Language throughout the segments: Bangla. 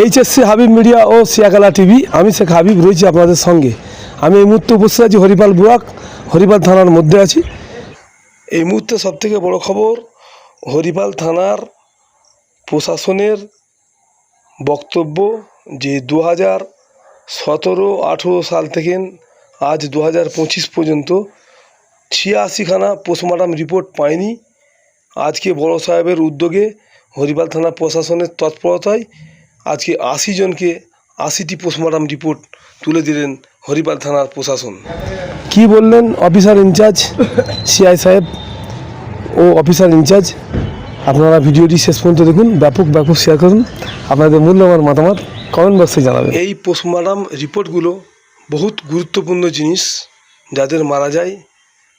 এইচএসসি হাবিব মিডিয়া ও সিয়াকালা টিভি আমি শেখ হাবিব রয়েছি আপনাদের সঙ্গে। আমি এই মুহূর্তে উপস্থিত আছি হরিপাল বুয়াক হরিপাল থানার মধ্যে আছি। এই মুহূর্তে সবথেকে বড় খবর, হরিপাল থানার প্রশাসনের বক্তব্য যে দু হাজার সতেরো আঠেরো সাল থেকে আজ দু হাজার পঁচিশ পর্যন্ত ছিয়াশিখানা পোস্টমর্টম রিপোর্ট পায়নি আজকে বড় সাহেবের উদ্যোগে হরিপাল থানা প্রশাসনের তৎপরতায় আজকে আশি জনকে আশিটি পোস্টমর্টম রিপোর্ট তুলে দিলেন হরিপাল থানার প্রশাসন। কি বললেন অফিসার ইনচার্জ সিআই সাহেব ও অফিসার ইনচার্জ আপনারা ভিডিওটি শেষ পর্যন্ত দেখুন ব্যাপক ব্যাপক শেয়ার করুন। আপনাদের মূল্যবান মতামত কমেন্ট বক্সে জানাবেন। এই পোস্টমর্টম রিপোর্টগুলো বহুত গুরুত্বপূর্ণ জিনিস যাদের মারা যায়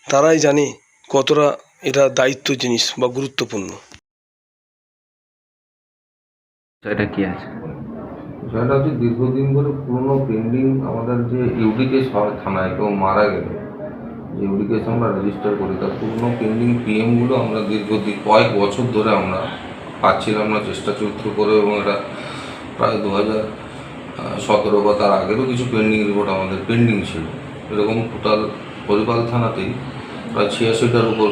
তারাই জানে কতটা এটা দায়িত্ব জিনিস বা গুরুত্বপূর্ণ। এটা কি আছে? বিষয়টা হচ্ছে দীর্ঘদিন ধরে পুরনো পেন্ডিং আমাদের যে ইউডি কেস হয় থানায়, কেউ মারা গেলে, যে ইউডি কেস আমরা রেজিস্টার করি তার পুরনো পেন্ডিং পিএমগুলো আমরা দীর্ঘদিন, কয়েক বছর ধরে আমরা পাচ্ছিলাম না, চেষ্টা চরিত্র করে এবং এটা প্রায় দু হাজার সতেরো বা তার আগেরও কিছু পেন্ডিং রিপোর্ট আমাদের পেন্ডিং ছিল। এরকম টোটাল হরিপাল থানাতেই প্রায় ছিয়াশিটার উপর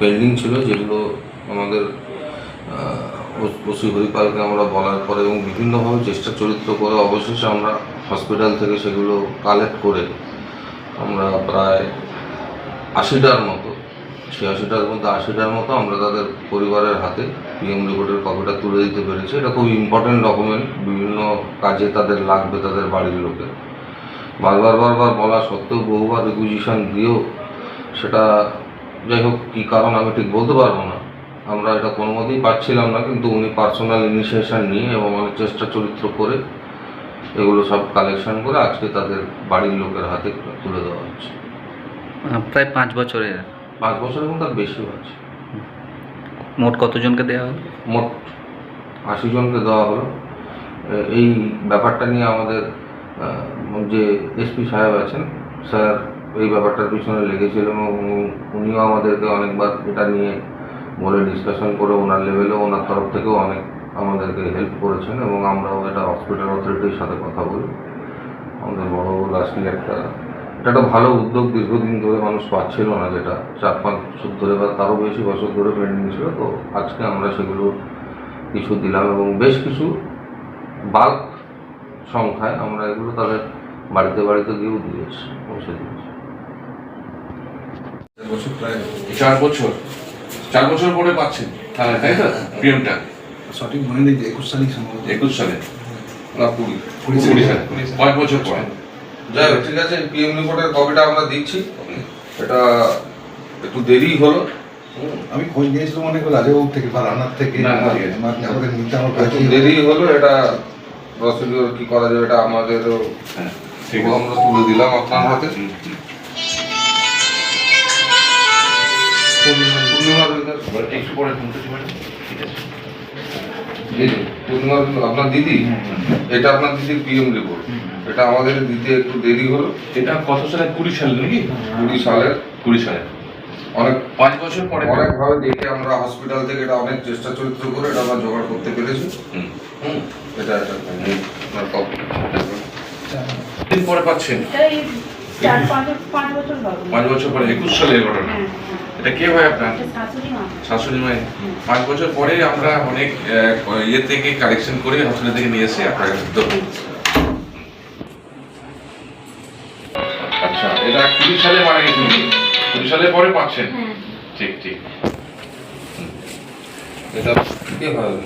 পেন্ডিং ছিল, যেগুলো আমাদের ওসি হরিপালকে আমরা বলার পরে এবং বিভিন্নভাবে চেষ্টা চরিত্র করে অবশেষে আমরা হসপিটাল থেকে সেগুলো কালেক্ট করে আমরা প্রায় আশিটার মতো ছিয়াশিটার মধ্যে আশিটার মতো আমরা তাদের পরিবারের হাতে পিএম রিপোর্টের কপিটা তুলে দিতে পেরেছি। এটা খুব ইম্পর্টেন্ট ডকুমেন্ট বিভিন্ন কাজে তাদের লাগবে তাদের বাড়ির লোকের। বারবার বারবার বলা সত্ত্বেও বহুবার রিকুইজিশন দিয়েও সেটা যাই হোক কী কারণ আমি ঠিক বলতে পারব না। আমরা এটা কোনো মতেই পাচ্ছিলাম না কিন্তু উনি পার্সোনাল ইনিশিয়েশন নিয়ে এবং অনেক চেষ্টা চরিত্র করে এগুলো সব কালেকশন করে আজকে তাদের বাড়ির লোকের হাতে তুলে দেওয়া হচ্ছে। প্রায় পাঁচ বছরের। পাঁচ বছরের মধ্যে আর বেশি হচ্ছে মোট কতজনকে দেওয়া হলো? মোট আশি জনকে দেওয়া হলো। এই ব্যাপারটা নিয়ে আমাদের যে এসপি সাহেব আছেন স্যার এই ব্যাপারটার পিছনে লেগেছিলেন এবং উনিও আমাদেরকে অনেকবার এটা নিয়ে বলে ডিসকাশন করে ওনার লেভেলে ওনার তরফ থেকেও অনেক আমাদেরকে হেল্প করেছেন এবং আমরাও এটা হসপিটাল অথরিটির সাথে কথা বলি। আমাদের বড়বাবু লাস্টলি একটা, এটা একটা ভালো উদ্যোগ, দীর্ঘদিন ধরে মানুষ পাচ্ছিল না যেটা। চার পাঁচ বছর ধরে বা তারও বেশি বছর ধরে পেন্ডিং ছিল, তো আজকে আমরা সেগুলো কিছু দিলাম এবং বেশ কিছু বাল্ক সংখ্যায় আমরা এগুলো তাদের বাড়িতে বাড়িতে গিয়েও দিয়েছি, পৌঁছে দিয়েছি। বছর, প্রায় চার বছর চার বছর পরে পাচ্ছেন তাই তো? পিএমটা। সঠিক মনে নেই যে একুশ তারিখ সম্ভবত। একুশ সালে। না কুড়ি কুড়ি কুড়ি সালে। সালে। পাঁচ বছর পরে। যাই হোক ঠিক আছে পিএম রিপোর্টের কপিটা আমরা দিচ্ছি। এটা একটু দেরি হলো। আমি খোঁজ নিয়েছিলাম অনেক রাজাবাবু থেকে বা রান্নার থেকে। আমাদের নিতে আমার একটু কাছে দেরি হলো এটা প্রসিডিওর কি করা যাবে এটা আমাদেরও হ্যাঁ আমরা তুলে দিলাম আপনার হাতে। পূর্ণিমা একটু পরে ঠিক আছে। পূর্ণিমা আপনার দিদি? এটা আপনার দিদির পিএম রিপোর্ট এটা আমাদের দিতে একটু দেরি হলো। এটা কত সালে? কুড়ি সালে নাকি? কুড়ি সালের কুড়ি সালে। অনেক পাঁচ বছর পরে। অনেকভাবে দেখে আমরা হসপিটাল থেকে এটা অনেক চেষ্টা চরিত্র করে এটা আমরা জোগাড় করতে পেরেছি। হুম। হুম এটা এটা দিন পরে পাচ্ছেন? পাঁচ বছর পরে একুশ সালের ঘটনা। হ্যাঁ। এটা কে হয় আপনার? শাশুড়ি মা। মায়ের পাঁচ বছর পরে আমরা অনেক আহ, ইয়ে থেকে কালেকশন করে হসপিটাল থেকে নিয়ে এসে আপনার কাছে। আচ্ছা এটা কুড়ি সালে মারা গেছে কুড়ি সালে পরে পাচ্ছেন? হ্যাঁ। ঠিক ঠিক। এটা কি হয়?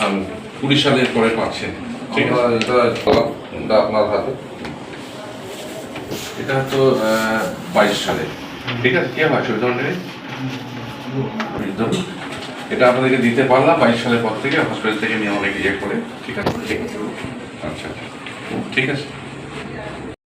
আমি কুড়ি সালের পরে পাচ্ছেন। ঠিক আছে। এটা আপনার হাতে। এটা তো বাইশ সালে। ঠিক আছে কে হয় নেই এটা আপনাদেরকে দিতে পারলাম বাইশ সালের পর থেকে হসপিটাল থেকে নিয়ে অনেক ইয়ে করে ঠিক আছে? ঠিক আছে। আচ্ছা। ঠিক আছে।